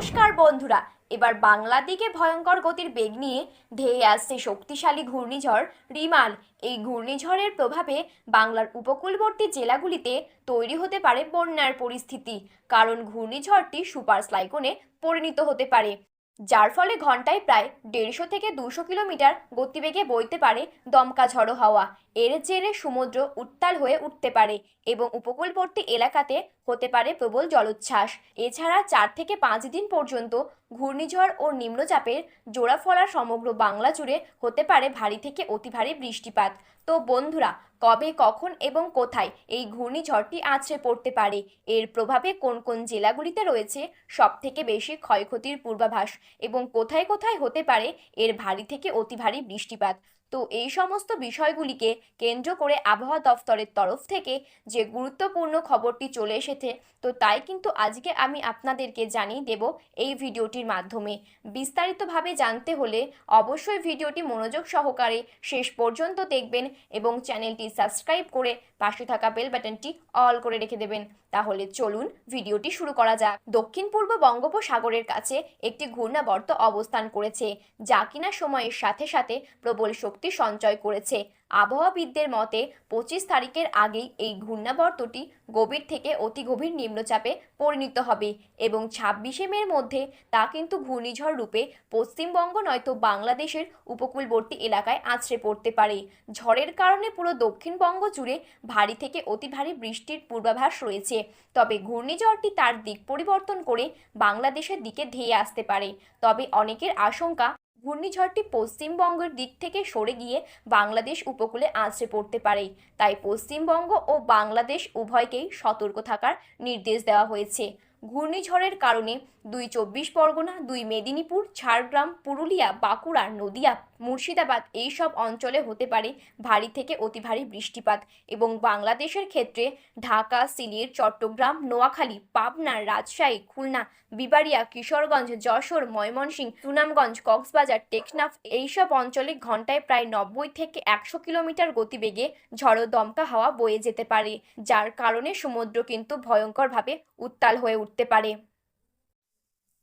বন্ধুরা, এবার বাংলা দিকে ভয়ঙ্কর গতির বেগ নিয়ে ধেয়ে আসছে শক্তিশালী ঘূর্ণিঝড় রিমাল এই ঘূর্ণিঝড়ের প্রভাবে বাংলার উপকূলবর্তী জেলাগুলিতে তৈরি হতে পারে বন্যার পরিস্থিতি, কারণ ঘূর্ণিঝড়টি সুপার স্লাইকোনে পরিণত হতে পারে, যার ফলে ঘন্টায় প্রায় দেড়শো থেকে দুশো কিলোমিটার গতিবেগে বইতে পারে দমকা ঝড়ো হাওয়া। এর জেরে সমুদ্র উত্তাল হয়ে উঠতে পারে এবং উপকূলবর্তী এলাকাতে হতে পারে প্রবল জলোচ্ছ্বাস। এছাড়া চার থেকে পাঁচ দিন পর্যন্ত ঘূর্ণিঝড় ও নিম্নচাপের জোড়া ফলা সমগ্র বাংলা জুড়ে হতে পারে ভারী থেকে অতি ভারী বৃষ্টিপাত। তো বন্ধুরা, কবে, কখন এবং কোথায় এই ঘূর্ণিঝড়টি আছড়ে পড়তে পারে? এর প্রভাবে কোন কোন জেলাগুলিতে রয়েছে সব থেকে বেশি ক্ষয়ক্ষতির পূর্বাভাস এবং কোথায় কোথায় হতে পারে এর ভারী থেকে অতি ভারী বৃষ্টিপাত? তো এই সমস্ত বিষয়গুলিকে কেন্দ্র করে আবহাওয়া দফতরের তরফ থেকে যে গুরুত্বপূর্ণ খবরটি চলে এসেছে, তো তাই কিন্তু আজকে আমি আপনাদেরকে জানিয়ে দেব এই ভিডিওটির মাধ্যমে। বিস্তারিতভাবে জানতে হলে অবশ্যই ভিডিওটি মনোযোগ সহকারে শেষ পর্যন্ত দেখবেন এবং চ্যানেলটি সাবস্ক্রাইব করে পাশে থাকা বেল বাটনটি অল করে রেখে দেবেন। তাহলে চলুন ভিডিওটি শুরু করা যাক। দক্ষিণ পূর্ব বঙ্গোপসাগরের কাছে একটি ঘূর্ণাবর্ত অবস্থান করেছে, যা কিনা সময়ের সাথে সাথে প্রবল শক্তি সঞ্চয় করেছে। আবহাওয়াবিদদের মতে, পঁচিশ তারিখের আগেই এই ঘূর্ণাবর্তটি গভীর থেকে অতি গভীর নিম্নচাপে পরিণত হবে এবং ছাব্বিশে মের মধ্যে তা কিন্তু ঘূর্ণিঝড় রূপে পশ্চিমবঙ্গ নয়তো বাংলাদেশের উপকূলবর্তী এলাকায় আছড়ে পড়তে পারে। ঝড়ের কারণে পুরো দক্ষিণবঙ্গ জুড়ে ভারী থেকে অতি ভারী বৃষ্টির পূর্বাভাস রয়েছে। তবে ঘূর্ণিঝড়টি তার দিক পরিবর্তন করে বাংলাদেশের দিকে ধেয়ে আসতে পারে। তবে অনেকের আশঙ্কা ঘূর্ণিঝড়টি পশ্চিমবঙ্গের দিক থেকে সরে গিয়ে বাংলাদেশ উপকূলে আছড়ে পড়তে পারে। তাই পশ্চিমবঙ্গ ও বাংলাদেশ উভয়কেই সতর্ক থাকার নির্দেশ দেওয়া হয়েছে। ঘূর্ণিঝড়ের কারণে দুই চব্বিশ পরগনা, দুই মেদিনীপুর, ঝাড়গ্রাম, পুরুলিয়া, বাঁকুড়া, নদিয়া, মুর্শিদাবাদ এই সব অঞ্চলে হতে পারে ভারী থেকে অতি ভারী বৃষ্টিপাত এবং বাংলাদেশের ক্ষেত্রে ঢাকা, সিলেট, চট্টগ্রাম, নোয়াখালী, পাবনা, রাজশাহী, খুলনা, বিবাড়িয়া, কিশোরগঞ্জ, যশোর, ময়মনসিংহ, সুনামগঞ্জ, কক্সবাজার, টেকনাফ এইসব অঞ্চলে ঘন্টায় প্রায় নব্বই থেকে একশো কিলোমিটার গতিবেগে ঝড়ো দমকা হাওয়া বয়ে যেতে পারে, যার কারণে সমুদ্র কিন্তু ভয়ঙ্করভাবে উত্তাল হয়ে উঠতে পারে